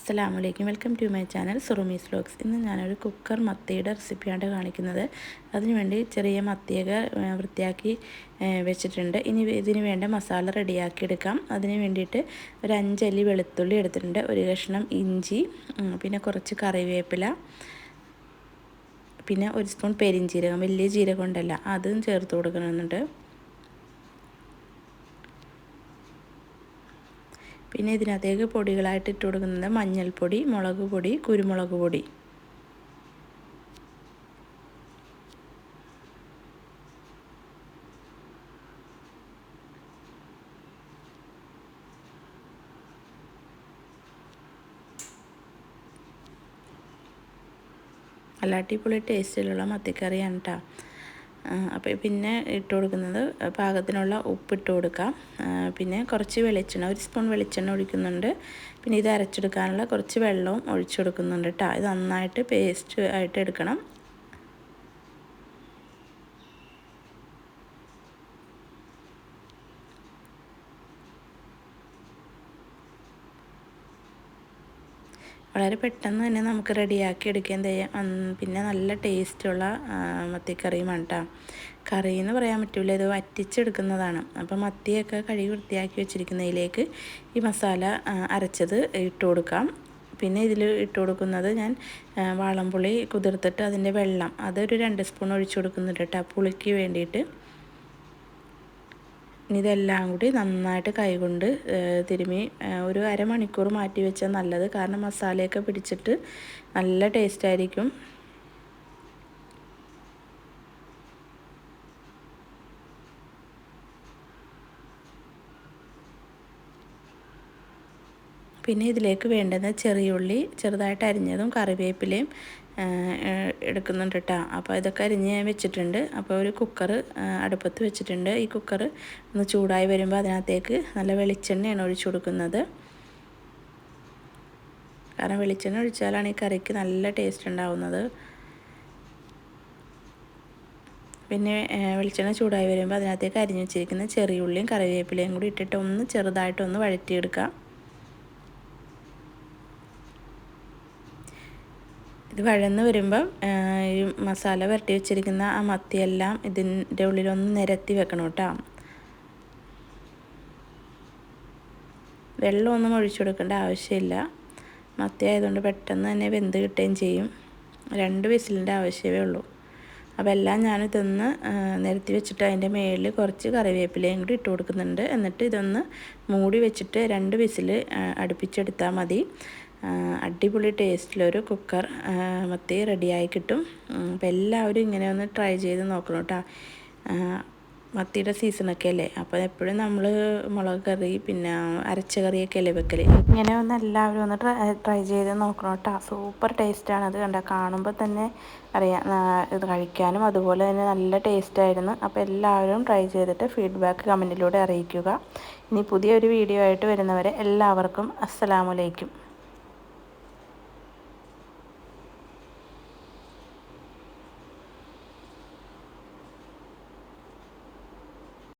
അസ്സലാമു അലൈക്കും welcome to my channel Surumi's vlogs. ഇന്ന് ഞാനൊരു കുക്കർ മത്തിയുടെ റെസിപ്പിയാണ് കാണിക്കുന്നത്. അതിനുവേണ്ടി ചെറിയ മത്തിയൊക്കെ വൃത്തിയാക്കി വെച്ചിട്ടുണ്ട്. ഇനി ഇതിന് വേണ്ട മസാല റെഡിയാക്കി എടുക്കാം. അതിന് വേണ്ടിയിട്ട് ഒരു അഞ്ചല്ലി വെളുത്തുള്ളി എടുത്തിട്ടുണ്ട്. ഒരു കഷ്ണം ഇഞ്ചി പിന്നെ കുറച്ച് കറിവേപ്പില പിന്നെ ഒരു സ്പൂൺ പെരിഞ്ചീരകം. വലിയ ജീരകം ഉണ്ടല്ല അതും ചേർത്ത് കൊടുക്കണമെന്നുണ്ട്. പിന്നെ ഇതിനകത്തേക്ക് പൊടികളായിട്ട് ഇട്ട് കൊടുക്കുന്നത് മഞ്ഞൾപ്പൊടി മുളക് പൊടി കുരുമുളക് പൊടി നല്ല അടിപൊളി ടേസ്റ്റിലുള്ള മത്തിക്കറിയാണ് കേട്ടോ അപ്പോൾ പിന്നെ ഇട്ട് കൊടുക്കുന്നത് പാകത്തിനുള്ള ഉപ്പിട്ട് കൊടുക്കാം. പിന്നെ കുറച്ച് വെളിച്ചെണ്ണ ഒരു സ്പൂൺ വെളിച്ചെണ്ണ ഒഴിക്കുന്നുണ്ട്. പിന്നെ ഇത് അരച്ചെടുക്കാനുള്ള കുറച്ച് വെള്ളവും ഒഴിച്ചു കൊടുക്കുന്നുണ്ട് കേട്ടോ ഇത് നന്നായിട്ട് പേസ്റ്റ് ആയിട്ട് എടുക്കണം. വളരെ പെട്ടെന്ന് തന്നെ നമുക്ക് റെഡിയാക്കി എടുക്കുകയും ചെയ്യാം. പിന്നെ നല്ല ടേസ്റ്റുള്ള മത്തിക്കറിയുമാണ് കേട്ടോ കറി എന്ന് പറയാൻ പറ്റില്ല ഇത് വറ്റിച്ചെടുക്കുന്നതാണ്. അപ്പം മത്തിയൊക്കെ കഴുകി വൃത്തിയാക്കി വെച്ചിരിക്കുന്നതിലേക്ക് ഈ മസാല അരച്ചത് ഇട്ട് കൊടുക്കാം. പിന്നെ ഇതിൽ ഇട്ട് കൊടുക്കുന്നത് ഞാൻ വാളംപുളി കുതിർത്തിട്ട് അതിന്റെ വെള്ളം അതൊരു രണ്ട് സ്പൂൺ ഒഴിച്ചു കൊടുക്കുന്നുണ്ട് കേട്ടോ പുളിക്ക് വേണ്ടിയിട്ട്. ഇതെല്ലാം കൂടി നന്നായിട്ട് കൈകൊണ്ട് തിരുമി ഒരു അരമണിക്കൂർ മാറ്റി വെച്ചാൽ നല്ലത്. കാരണം മസാലയൊക്കെ പിടിച്ചിട്ട് നല്ല ടേസ്റ്റ് പിന്നെ ഇതിലേക്ക് വേണ്ടുന്ന ചെറിയുള്ളി ചെറുതായിട്ട് അരിഞ്ഞതും കറിവേപ്പിലയും എടുക്കുന്നുണ്ട് കേട്ടോ അപ്പോൾ ഇതൊക്കെ അരിഞ്ഞ് വെച്ചിട്ടുണ്ട്. അപ്പോൾ ഒരു കുക്കർ അടുപ്പത്ത് വെച്ചിട്ടുണ്ട്. ഈ കുക്കർ ഒന്ന് ചൂടായി വരുമ്പോൾ അതിനകത്തേക്ക് നല്ല വെളിച്ചെണ്ണയാണ് ഒഴിച്ചു കൊടുക്കുന്നത്. കാരണം വെളിച്ചെണ്ണ ഒഴിച്ചാലാണ് ഈ കറിക്ക് നല്ല ടേസ്റ്റ് ഉണ്ടാവുന്നത്. പിന്നെ വെളിച്ചെണ്ണ ചൂടായി വരുമ്പോൾ അതിനകത്തേക്ക് അരിഞ്ഞു വെച്ചിരിക്കുന്ന ചെറിയുള്ളിയും കറിവേപ്പിലയും കൂടി ഇട്ടിട്ട് ഒന്ന് ചെറുതായിട്ടൊന്ന് വഴറ്റിയെടുക്കാം. ഇത് വഴന്ന് വരുമ്പം ഈ മസാല വരട്ടി വെച്ചിരിക്കുന്ന ആ മത്തിയെല്ലാം ഇതിന്റെ ഉള്ളിലൊന്ന് നിരത്തി വെക്കണം കേട്ടോ. വെള്ളമൊന്നും ഒഴിച്ചു കൊടുക്കേണ്ട ആവശ്യമില്ല. മത്തി ആയതുകൊണ്ട് പെട്ടെന്ന് തന്നെ വെന്ത് കിട്ടുകയും ചെയ്യും. രണ്ട് വിസിലിന്റെ ആവശ്യമേ ഉള്ളൂ. അപ്പോൾ എല്ലാം ഞാനിതൊന്ന് നിരത്തി വെച്ചിട്ട് അതിന്റെ മേളിൽ കുറച്ച് കറിവേപ്പിലയും കൂടി ഇട്ട് കൊടുക്കുന്നുണ്ട്. എന്നിട്ട് ഇതൊന്ന് മൂടി വെച്ചിട്ട് രണ്ട് വിസിൽ അടുപ്പിച്ചെടുത്താൽ മതി. അടിപൊളി ടേസ്റ്റിലൊരു കുക്കർ മത്തി റെഡിയായി കിട്ടും. അപ്പം എല്ലാവരും ഇങ്ങനെ ഒന്ന് ട്രൈ ചെയ്ത് നോക്കണം കേട്ടോ മത്തിയുടെ സീസണൊക്കെ അല്ലേ? അപ്പോൾ എപ്പോഴും നമ്മൾ മുളക് കറി പിന്നെ അരച്ച കറിയൊക്കെ അല്ലേ വെക്കൽ ഇങ്ങനെ ഒന്ന് എല്ലാവരും ഒന്ന് ട്രൈ ചെയ്ത് നോക്കണം കേട്ടോ സൂപ്പർ ടേസ്റ്റാണ്. അത് കണ്ട കാണുമ്പോൾ തന്നെ അറിയാം. ഇത് കഴിക്കാനും അതുപോലെ തന്നെ നല്ല ടേസ്റ്റായിരുന്നു. അപ്പോൾ എല്ലാവരും ട്രൈ ചെയ്തിട്ട് ഫീഡ്ബാക്ക് കമന്റിലൂടെ അറിയിക്കുക. ഇനി പുതിയൊരു വീഡിയോ ആയിട്ട് വരുന്നവരെ എല്ലാവർക്കും അസ്സലാമലൈക്കും